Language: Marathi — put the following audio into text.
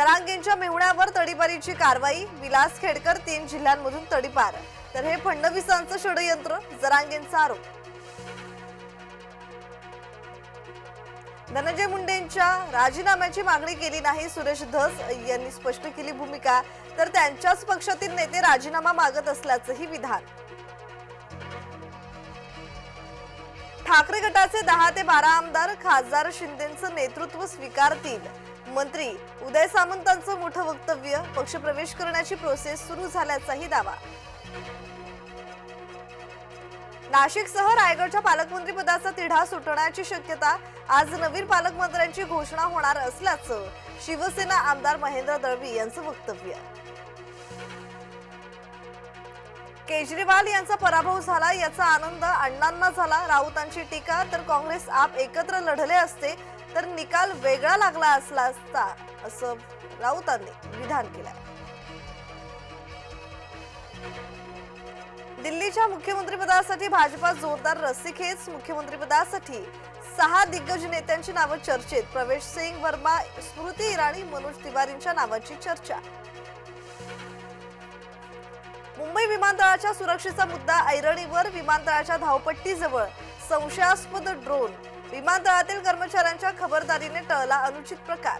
जरांगेंच्या मेहुण्यावर तडीपारीची कारवाई विलास खेडकर तीन जिल्ह्यांमधून तडीपार. तर हे फडणवीसांचं षडयंत्र जरांगेंचा आरोप. धनंजय मुंडेंच्या राजीनाम्याची मागणी केली नाही सुरेश धस यांनी स्पष्ट केली भूमिका. तर त्यांच्याच पक्षातील नेते राजीनामा मागत असल्याचंही विधान. ठाकरे गटाचे दहा ते बारा आमदार खासदार शिंदेचं नेतृत्व स्वीकारतील. मंत्री उदय सामंतांचं मोठं वक्तव्य पक्षप्रवेश करण्याची प्रोसेस सुरू झाल्याचाही दावा. नाशिकसह रायगडच्या पालकमंत्रीपदाचा तिढा सुटण्याची शक्यता आज नवीन पालकमंत्र्यांची घोषणा होणार असल्याचं शिवसेना आमदार महेंद्र दळवी यांचं वक्तव्य. केजरीवाल यांचा पराभव झाला याचा आनंद अण्णांना झाला. राऊतांची टीका तर काँग्रेस आप एकत्र लढले असते तर निकाल वेगळा लागला असला असता असं राऊतांनी विधान केलं. दिल्लीच्या मुख्यमंत्रीपदासाठी भाजपा जोरदार रस्सीखेच मुख्यमंत्रीपदासाठी सहा दिग्गज नेत्यांची नावं चर्चेत. प्रवेश सिंग वर्मा स्मृती इराणी मनोज तिवारींच्या नावाची चर्चा. मुंबई विमानतळाच्या सुरक्षेचा मुद्दा ऐरणीवर. विमानतळाच्या धावपट्टीजवळ संशयास्पद ड्रोन. विमानतळातील कर्मचाऱ्यांच्या खबरदारीने टळला अनुचित प्रकार.